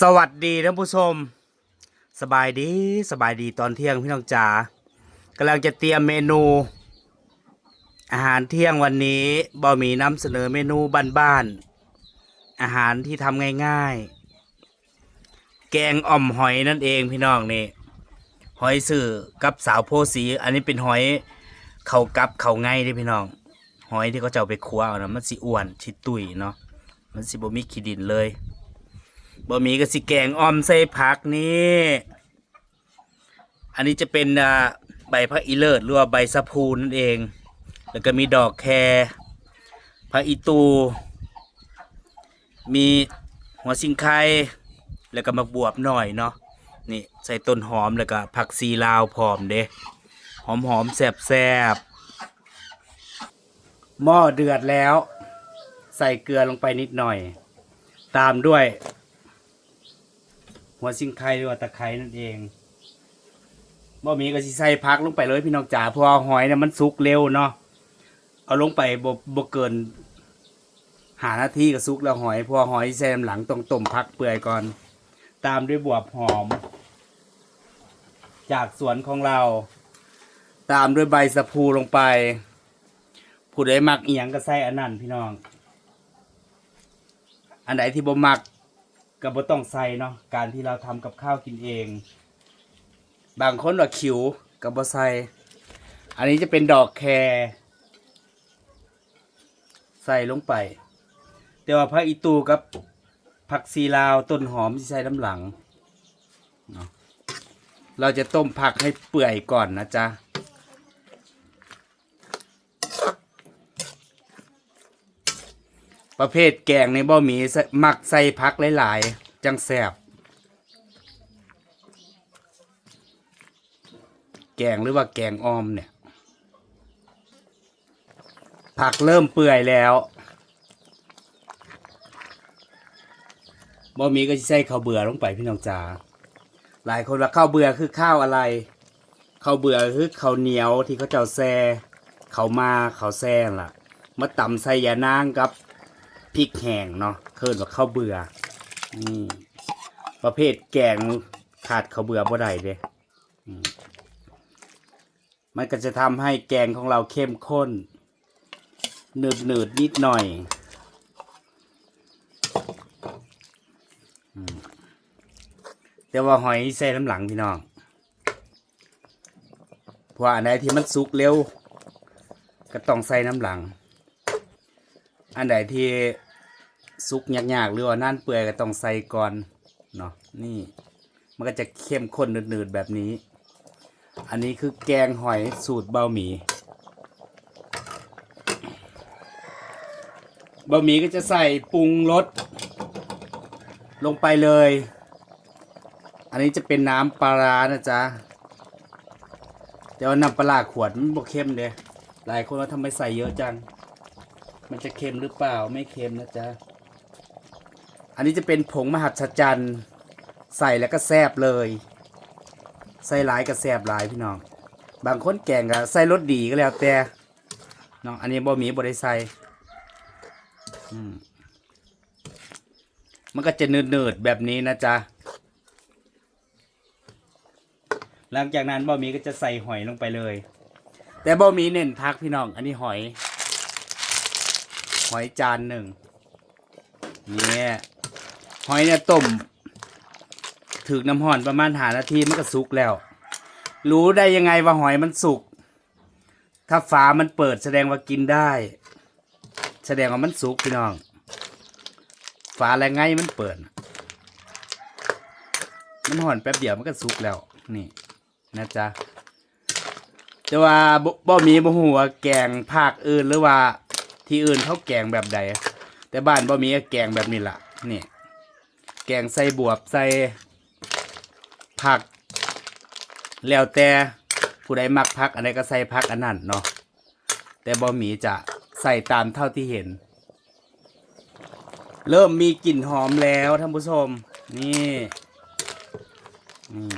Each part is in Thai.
สวัสดีท่านผู้ชม สบายดีสบายดีตอนเที่ยงพี่น้องจ๋ากำลังจะเตรียมเมนู อาหารเที่ยงวันนี้บ่มีนำเสนอเมนูบ้านๆอาหารที่ทำง่ายๆ แกงอ่อมหอยนั่นเองพี่น้องนี่หอยสื่อกับสาวโพสีอันนี้เป็นหอยเขากับเขาไงเด้พี่น้อง หอยที่เขาจะเอาไปคั่วเอานะมันสิอ้วนชิดตุยเนาะมันสิบ่มีขี้ดินเลย บะหมี่กับสิแกงออมใส่ผักนี่ อันนี้จะเป็นอ่าใบพระอีเลิศหรือว่าใบสะพูนั่นเอง แล้วก็มีดอกแครพระอีตู มีหัวสิงไคแล้วก็มาบวบหน่อยเนาะ นี่ใส่ต้นหอมแล้วก็ผักซีลาวพร้อมเด้หอมหอมแซ่บแซบหม้อเดือดแล้ว ใส่เกลือลงไปนิดหน่อย ตามด้วย หัวซิงไคหรือว่าตะไคร้นั่นเองบ่มีก็สิใส่พักลงไปเลยพี่น้องจ๋าเพราะว่าหอยเนี่ยมันสุกเร็วเนาะเอาลงไปบ่บ่เกินหานาทีก็สุกแล้วหอยพราะว่าหอยแซมหลังต้องต้มพักเปื่อยก่อน ตามด้วยบวบหอม จากสวนของเรา ตามด้วยใบสะพูลงไป ผู้ใดมักเอียงก็ใส่อันนั้นพี่น้อง อันไหนที่บ่มัก ก็บ่ต้องใส่เนาะการที่เราทำกับข้าวกินเอง บางคนว่าขิวก็บ่ใส่อันนี้จะเป็นดอกแครใส่ลงไป แต่ว่าพระอีตูกับผักซีลาวต้นหอมที่ใส่น้ำหลังเนาะเราจะต้มผักให้เปื่อยก่อนนะจ๊ะ ประเภทแกงในบ่หมีใส่มักใส่ผักหลายๆ จังแซ่บแกงหรือว่าแกงอ้อมเนี่ย ผักเริ่มเปื่อยแล้วบ่หมีก็จะใส่ข้าวเบื่อลงไปพี่น้องจ๋าหลายคนว่าข้าวเบื่อคือข้าวอะไรข้าวเบื่อคือข้าวเหนียวที่เขาเจ้าแซ่ข้าวมาข้าวแซ่ล่ะมาตำใส่ยานางกับ พริกแห้งเนาะเคินว่าข้าวเบื่อนี่ประเภทแกงขาดข้าวเบื่อบ่ได้เด้อืมมันก็จะทำให้แกงของเราเข้มข้นหนืดหนืดนิดหน่อยแต่ว่าหอยใส่น้ำหลังพี่น้องเพราะว่าอันไหนที่มันสุกเร็ว ก็ต้องใส่น้ำหลัง อันใดที่ ซุกยากๆหรือว่านั่นเปื่อยก็ต้องใส่ก่อนเนาะนี่มันก็จะเข้มข้นหนืดๆแบบนี้ อันนี้คือแกงหอยสูตรเบาหมี่เบาหมี่ก็จะใส่ปรุงรสลงไปเลย อันนี้จะเป็นน้ำปลาร้านะจ๊ะแต่ว่าน้ำปลาร้าขวดมันบ่เข้มเด้หลายคนว่าทำไมใส่เยอะจัง มันจะเค็มหรือเปล่าไม่เค็มนะจ๊ะ อันนี้จะเป็นผงมหัศจรรย์ ใส่แล้วก็แซบเลย ใส่หลายก็แซบหลายพี่น้อง บางคนแกงก็ใส่รสดีก็แล้วแต่เนาะอันนี้บ่มีบ่ได้ใส่มมันก็จะเนืดๆแบบนี้นะจ๊ะ หลังจากนั้นบ่มีก็จะใส่หอยลงไปเลย แต่บ่มีเน้นพักพี่น้อง อันนี้หอย หอยจานหนึ่งเนี่ย หอยเนี่ยต้มถึกน้ำห่อนประมาณหานาทีมันก็สุกแล้ว รู้ได้ยังไงว่าหอยมันสุก ถ้าฝามันเปิดแสดงว่ากินได้ แสดงว่ามันสุกพี่น้อง ฝาอะไรไงมันเปิด มันห่อนแป๊บเดียวมันก็สุกแล้ว นี่นะจ๊ะแต่ว่าบ่บมีบ่ฮู้ว่าแกงภาคอื่นหรือว่าที่อื่นเขาแกงแบบใด แต่บ้านบ่มีแกงแบบนี้ล่ะ นี่ แกงใส่บวบใส่ผัก แล้วแต่ผู้ใดมักผักอันใดก็ใส่ผักอันนั้นเนาะแต่บ่มีจะใส่ตามเท่าที่เห็น เริ่มมีกลิ่นหอมแล้วท่านผู้ชมนี่นี่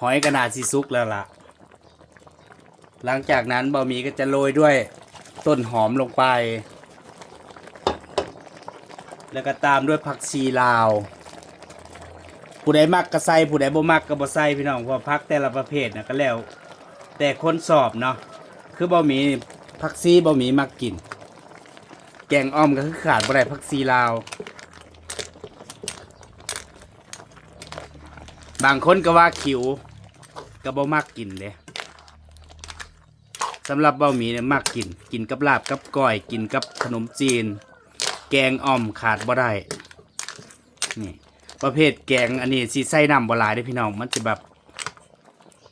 หอยกระดาษสีซุกแล้วล่ะ หลังจากนั้นบะหมี่ก็จะโรยด้วยต้นหอมลงไป แล้วก็ตามด้วยผักชีลาว ผู้ใดมักก็ใส่ผู้ใดบ่มักก็บ่ใส่พี่น้องเพราะผักแต่ละประเภทนะก็แล้ว แต่คนสอบเนาะคือบ่มีผักชีบ่มีมักกิน แกงอ้อมก็คือขาดบ่ได้ผักชีลาว บางคนก็ว่าขิวก็บ่มักกินเลยสำหรับเบาหมีเนี่ยมักกิน กินกับลาบกับก้อย กินกับขนมจีน แกงอ่อมขาดบ่ได้นี่ประเภทแกงอันนี้สีใส่น้ำบ่หลายเด้พี่น้องมันจะแบบ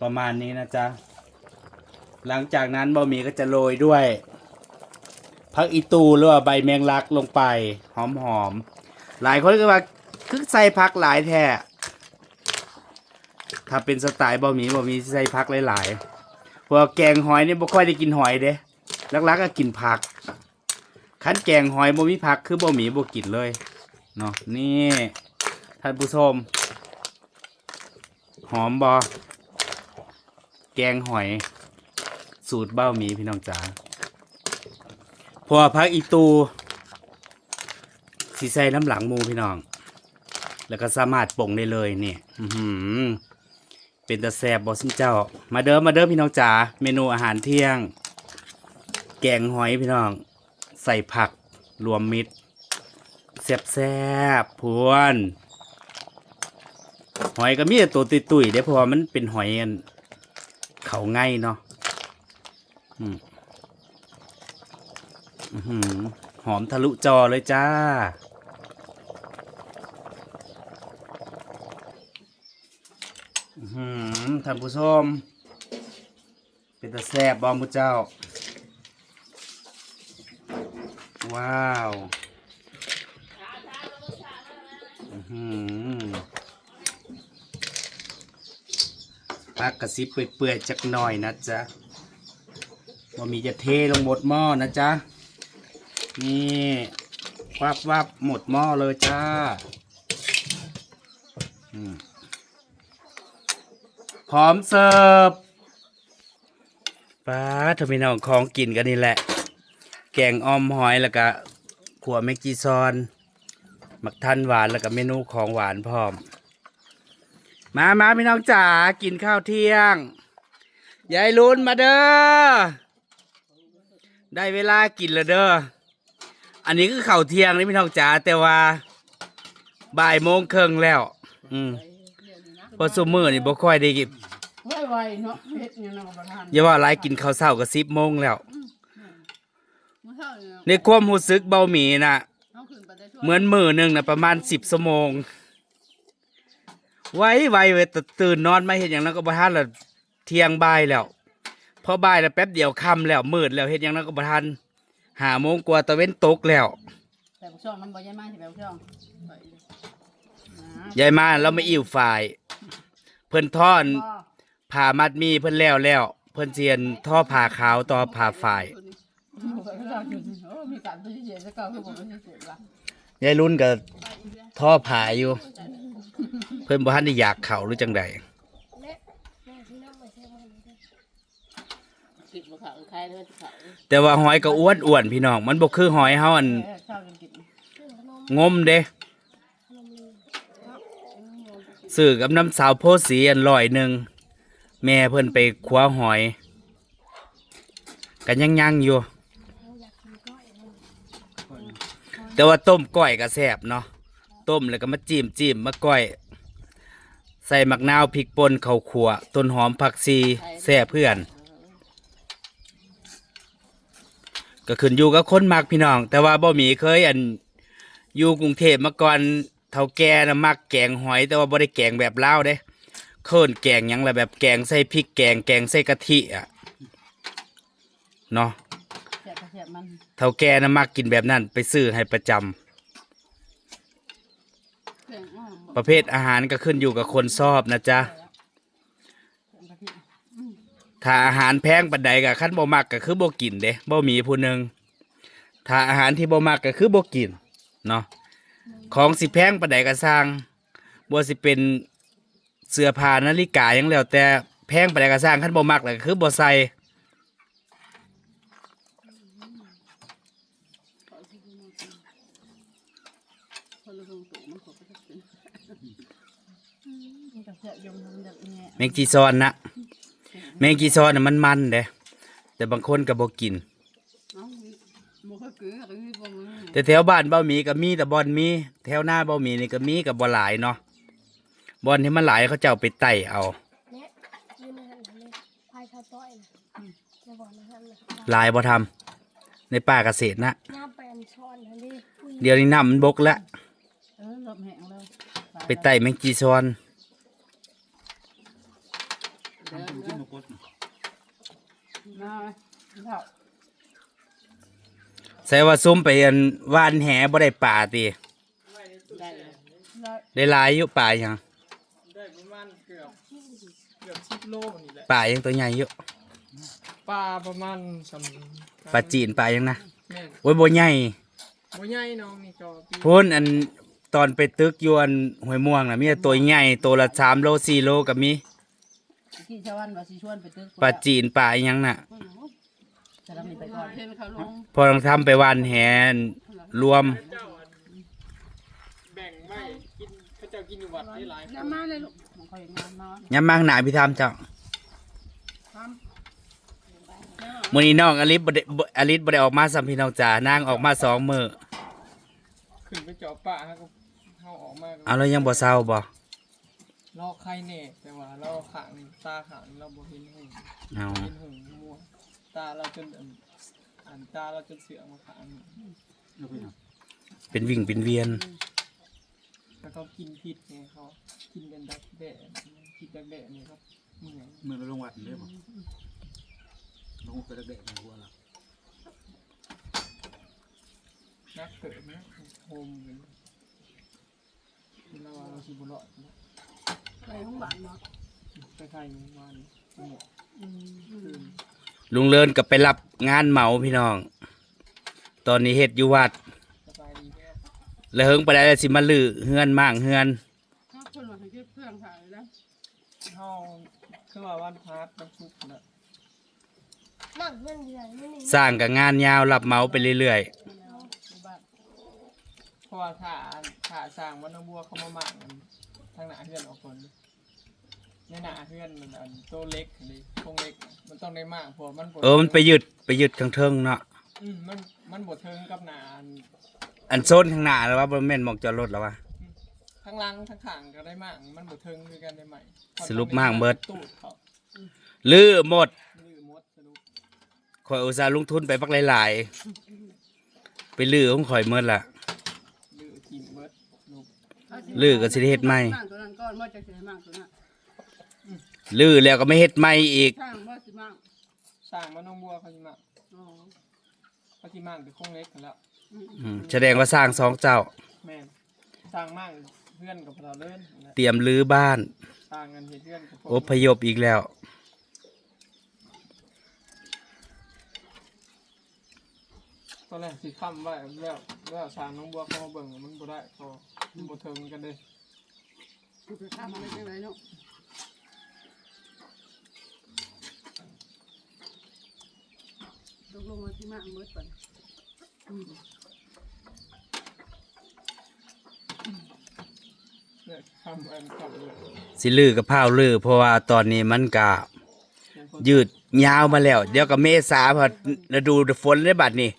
ประมาณนี้นะจ๊ะหลังจากนั้นบะหมี่ก็จะโรยด้วยผักอีตูหรือว่าใบแมงลักลงไปหอมๆหลายคนก็ว่าคือใส่ผักหลายแท้ถ้าเป็นสไตล์บะหมี่บะหมี่ใส่ผักหลายๆพราะว่าแกงหอยนี่บ่ค่อยได้กินหอยเด้ลักๆก็กินผัก คันแกงหอยบ่มีผักคือบะหมี่บ่กินเลยเนาะนี่ท่านผู้ชมหอมบอแกงหอย สูตรเบ้าหมีพี่น้องจ๋าพอพักอีตูสีใส่น้ำหลังมูพี่น้อง แล้วก็สามารถป่งได้เลยเนี่ยเป็นตะแซบบอสิเจ้า มาเด้อมาเด้อพี่น้องจ๋าเมนูอาหารเที่ยง แกงหอยพี่น้อง ใส่ผักรวมมิตรแซ่บแซบพวนหอยก็มีแต่ตัวตุยๆได้เพราะว่ามันเป็นหอยอันเขาง่ายเนาะอืมหอมทะลุจอเลยจ้า ท่านผู้ชม เป็นตะแซบบอมพุเจ้า ว้าวอื้อหือพักกระซิบเปื่อยๆจักหน่อยนะจ๊ะว่ามีจะเทลงหมดหม้อนะจ๊ะ นี่วับวับหมดหม้อเลยจ้าอืมพร้อมเสิร์ฟป้าทำไมน้องของกินกันนี่แหละ แกงอ้อมหอยแล้วก็ขัวเมกจีซอนมักทันหวานแล้วก็เมนูของหวานพร้อม มามาพี่น้องจ๋ากินข้าวเที่ยง ยายลุนมาเด้อ ได้เวลากินแล้วเด้อ อันนี้คือข้าวเที่ยงนี่พี่น้องจ๋าแต่ว่าบ่ายโมงครึ่งแล้ว อืมเพอสมมือนี่บ่ค่อยได้กินไวๆเนาะเฮ็ดเนี่ยเนาะประธานอย่าว่าหลายกินข้าวเช้าก็สิบโมงแล้วมื้อเช้าเนี่ย ในความรู้สึกเบาหมีน่ะเอาขึ้นไปได้ทั่วเหมือนมือหนึ่งนะประมาณสิบชั่วโมง ไว้ไวเว้ยแต่ตื่นนอนมาเห็นอย่างนั้นก็บ่ทันละเที่ยงบ่ายแล้ว พอบ่ายแล้วแป๊บเดียวค่ำแล้วมืดแล้วเห็นอย่างนั้นก็บ่ทันหาโมงกว่าตะเว้นตกแล้วแต่ผู้ช่องน้ำบ่ใหญ่มากที่แบบผู้ช่องไปเลยนะยายมาเราไม่อิ่วฝ่าย เพิ่นท่อนพ่อผ่ามัดมีเพิ่นแล้วแล้ว เพิ่นเจียนท่อผ่าขาวต่อผ่าฝ่าย โอ้มีการตัวเฉยๆสักเก้าคือผมไม่เจ็บละยายรุ่นก็ท่อผ่าอยู่ เพิ่นบ่ทันได้อยากเข่าหรือจังใดกินบ่เขาใครเลยเขาแต่ว่าหอยก็อ้วนอ้วนพี่น้องมันบ่คือหอยเฮาอันเออเช้าจนกินงมเด้ซื้อกับน้ำสาวโพสีอันลอยหนึ่งแม่เพิ่นไปคว้าหอย กันยังยังๆอยู่ แต่ว่าต้มก้อยก็แซ่บเนาะต้มแล้วก็มาจิ้มจิ้มมาก้อย ใส่มักนาวพริกป่นข้าวขัวต้นหอมผักชีแซ่บเพื่อน ก็ขึ้นอยู่กับคนมักพี่น้อง แต่ว่าบ่มีเคยอันอยู่กรุงเทพมาก่อนเท่าแก่นะมักแกงหอย แต่ว่าบ่ได้แกงแบบลาวเด้เคิ่นแกงยังละแบบแกงใส่พริกแกงแกงใส่กะทิอะเนาะ แซ่บก็แซ่บมันเท่าแก่นะมักกินแบบนั้น ไปซื้อให้ประจำเครื่องอ้อมบ่ประเภทอาหารก็ขึ้นอยู่กับคนชอบนะจ๊ะเครื่องกะทิถ้าอาหารแพงปานใดก็คันบ่มักก็คือบ่กินเด้บ่มีผู้หนึงถ้าอาหารที่บ่มักก็คือบ่กินเนาะของสิแพงปานใดก็สร้างบ่สิเป็นเสื้อผ้านาฬิกาหยังแล้วแต่แพงปานใดก็สร้างคันบ่มักแล้วก็คือบ่ใส่ คนละทรงสูงมันขอก็จะเป็นมันจะเสียยมทำจาก แง่แมงจีซอนนะแมงจีซอนน่ะมันมันเด้แต่บางคนก็บ่กินเอ้าบ่เคยกินก็มีบ่มึงแต่แถวบ้านเบ้าหมีก็มีแต่บอนมี แถวหน้าเบ้าหมีนี่ก็มีกับบ่หลายเนาะบอนที่มันหลายเขาเจ้าไปไต่เอาเนี่ยยืนในหันเลยพายชาวต้อยนะจะบอกนะฮะนะหลายบ่ทำในป่าเกษตรนะน้ำไปอันช้อนนะดิอุ้ยเดี๋ยวนี้น้ำมันบกแล้ว เออลมแห้งแล้ว ไปไต่แมงจีซอน เดินเดินมาเท่าใส่ว่าซุ่มไปอันว่านแหบ่ได้ป่าติได้เลยได้ได้หลายอยู่ป่าหยังได้ประมาณเกือบเกือบสิบโลนี่แหละป่ายังตัวใหญ่อยู่ปลาประมาณสำป่าจีนป่ายังนะแม่นโอ้ยบ่ใหญ่บ่ใหญ่น้องนี่ก็ปีพุ่นอันตอนไปตึกอยวนห้วยม่วงน่ะมีแต่ตัวใหญ่ตัวละ3โล4โลก็มี ที่ชาวบ้านว่าสิชวนไปตึกป่าจีนป่าอิหยังน่ะ จะทำนี่ไปก่อนเห็นเขาลงพอต้องทำไปว่านแหรวมเจ้าอันแบ่งไว้กินเขาเจ้ากินอยู่วัดได้หลายคอย่านมาเลยลูกมันเขาอย่างงานมาย้ำมากหนาพี่ทามเจ้ามื้อนี้น้องอลิสบ่ได้บ่อลิสบ่ได้ออกมาสัมพี่น้องจ๋านางออกมาสองมื้อขึ้นไปเจาะป่าฮะก็เข้าออกมาก็เอาแล้วยังบ่เศร้าบ่ลอกไข่แน่แต่ว่าเราขาง ตาขางเราบ่เห็นหูเอาเห็นหูมัวตาเราจนอันอันตาเราจนเสือมาขางเป็นวิ่งเป็นเวียนแล้วเขากินพิษไงเขากินเป็นดักแด้พิษดักแด้นี่ครับเหมือนเมื่อเราลงวัดเลยบ่ลงไปตะเดะในหัวเรานักเกิดนะโฮมเหมือนเราว่าเราสิบุรอดนะไปห้องบ้านเนาะ คล้ายๆอยู่วันนี้อืมคืนลุงเลินก็ไปรับงานเหมาพี่น้อง ตอนนี้เฮ็ดอยู่วัด สบายดีแค่แล้วเฮิงไปได้แล้วสิมาลือเฮือนมั่างเฮือนถ้าคนมาให้เพื่อนถ่ายแล้วเฮาคือว่าวันพาร์ทวันศุกร์นะนั่งเพื่อนเดือนไม่ได้สร้างกับงานยาวรับเหมาไปเรื่อยบ้านเพราะว่าถ้าถ้าสร้างวันน้องบัวเขามาหมางกันทางหน้าเพื่อนออกคน ในหน้าเพื่อนมันอันโตเล็กนี่โครงเล็กน่ะมันต้องได้มากเพราะมันบ่ๆเออมันไปยึดไปยึดข้างเทิงเนาะอืมมันมันบ่เทิงกับหน้าอันอันโซนข้างหน้าแล้วว่าบ่แม่นหมองจอดรถแล้ววะข้างหล่างข้างข้างก็ได้มาก มันบ่เทิงคือกันได้ไหมสรุปมากเบิด ตูดเขาลือหมดลือมดสรุปข่อยอุตส่าห์ลงทุนไปบักหลายๆ ไปลือของข่อยเมื่อละลือกินเบิดลูกลือก็สิได้เฮ็ดใหม่มั่งตัวนั้นก้อนว่าจะเสียมั่งตัวนั้น ลือแล้วก็ไม่เฮ็ดใหม่อีกช่างว่าสิมั่งสร้างมันน้องบัวเขาสิมากอ๋อเขาสิมากเป็นโครงเล็กกันแล้วอืมแสดงว่าสร้างสองเจ้า แม่นสร้างมากเพื่อนกับเราเล่นนะเตรียมรื้อบ้าน สร้างเงินเฮ็ดเพื่อนกับอพยพอีกแล้ว ตอนแรกสิค้ำไว้แล้วแล้วสร้างน้องบัวเขามาเบิ่งมันบ่ได้พอมันบ่เทิงกันเลยคือทำอะไรจังไรเนาะ ตกลงมาที่มั่งเมื่อก่อนเนี่ยค้ำอันค้ำเลยสิลือกับพร้าวลือ เพราะว่าตอนนี้มันก็ยืดยาวมาแล้ว เดี๋ยวก็เมษาพอฤดูฝนได้บัดนี้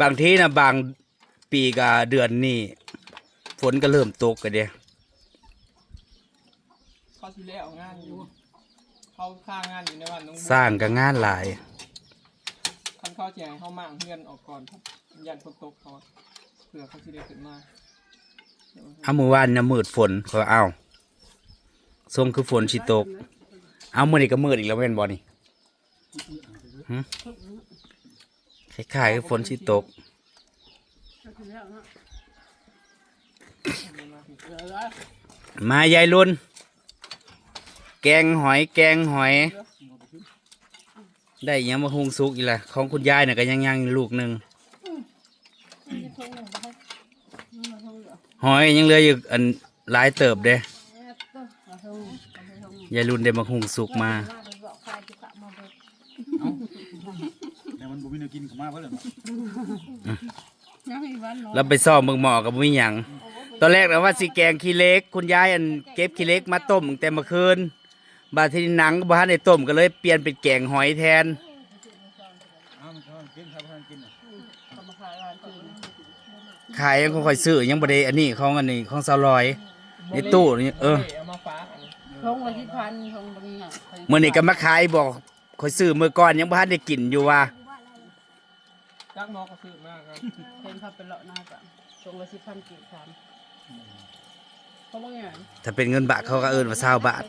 บางทีนะบางปีก็เดือนนี้ฝนก็เริ่มตกกันเดียเขาสิแล้วงานอยู่ เขาค้างานอยู่ในวันน้องบัวสร้างกับงานหลายคัน เขาสิให้เขามางเพื่อนออกก่อนครับยันฝนตกเขาเผื่อเขาสิได้ขึ้นมาเอามือวานนะมืดฝนเขาเอาทรงคือฝนสิตก เอามือนี่ก็มืดอีกแล้วแม่นบอนี่คล้ายๆคือฝนสิตกมาถึงเหลือแล้วมายายลุนแกงหอยแกงหอย ได้อิหยังมาหุงสุกอีกละของคุณยายน่ะก็ยังยังลูกหนึ่งจะทงหนึ่งไปนี่มาทงเหลือหอยยังเหลืออยู่อันหลายเติบเด้แอบตัวมาทงมาทงยายลุนได้มาหุงสุกมา ว่าไปบอกใครจะกลับมาเบิกแต่มันบ่มีแนวกินเข้ามาเพิ่นเลยยังมีวันเนาะแล้วไปซ่อมเมืองหมอกับวิหยังโอ้ตอนแรกนะว่าสิแกงขี้เหล็ก คุณยายอันเก็บขี้เหล็กมาต้มตั้งแต่เมื่อคืน บาดทีนี้หนังบ้านในต้มก็เลยเปลี่ยนเป็นแกงหอยแทนอ้าวมันชอบกินครับท่านกินน่ะเขามาขายร้านคืนขายยังค่อยๆซื้อยังบ่ได้อันนี้ของอันนี้ของสาวลอยในตู้นี่เออเอามาฝากอันนี้ทงละที่พันทงบางอย่างมื้อนี้ก็มาขายบอกค่อยซื้อมื้อก่อนยังบ่ทันได้กินอยู่ว่าจักนอกก็ซื้อมากครับเห็นเขาเป็นเลาะหน้าจ้ะทงละที่พันกี่สามเขาบางอย่างถ้าเป็นเงินบาทเขาก็เอิ้นว่า20บาท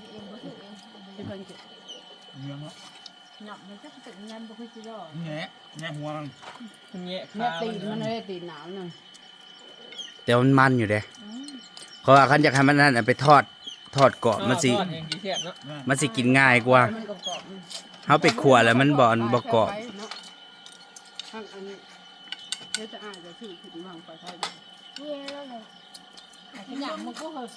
ที่พันกี่เนื้อเนาะหนักมันจะเป็นเงินบุคคลจิโร่แง่แง่หัวมันมันแงะเนี่ยขาตีนมัมันนเลยตีนหนาวหนึ่งแต่มันมันอยู่เด้เขาว่าคันอยากให้มันนั่นนะไปทอดทอดกรอบมันสิทอดอย่างกี่เทียบเนาะมันสิกินง่ายกว่ามันกรอบๆเฮาไปขัวแล้วมันบ่บ่กรอบทางอันนี้เดี๋ยวจะอ่านจะถือถึงวางไปไทยเนี่ยแล้ว เลยขยันมันก็เหอะ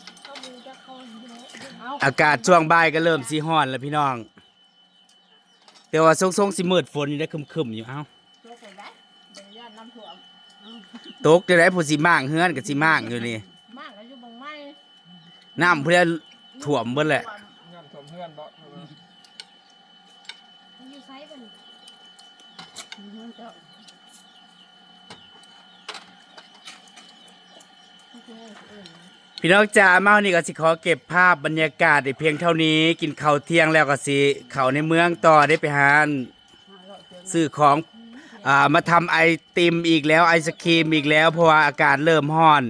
อากาศช่วงบ่ายก็เริ่มสิร้อนแล้วพี่น้อง แต่ว่าทรงๆสิมืดฝนอยู่ได้คึมๆอยู่เอ้าตกจะได้ผู้สิมากเฮือนก็สิมากอยู่นี่มากแล้วอยู่บางไม้น้ำเพื่อท่วมเบิดแหละงานสมเพื่อนบ่อยู่ไซส์เป็น เจ้า พี่น้องจ๋าเมานี่ก็สิขอเก็บภาพบรรยากาศในเพียงเท่านี้ กินข้าวเที่ยงแล้วก็สิเข้าในเมืองต่อได้ไปหาซื้อของอ่ามาทำไอติมอีกแล้วไอศครีมอีกแล้ว เพราะว่าอากาศเริ่มร้อน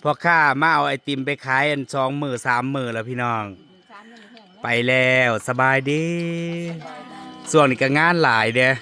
เพอข้ามาเอาไอติมไปขายอันสองมือสามมือแล้วพี่น้อง ไปแล้วสบายดี ส่วนนี้ก็งานหลายเด้อ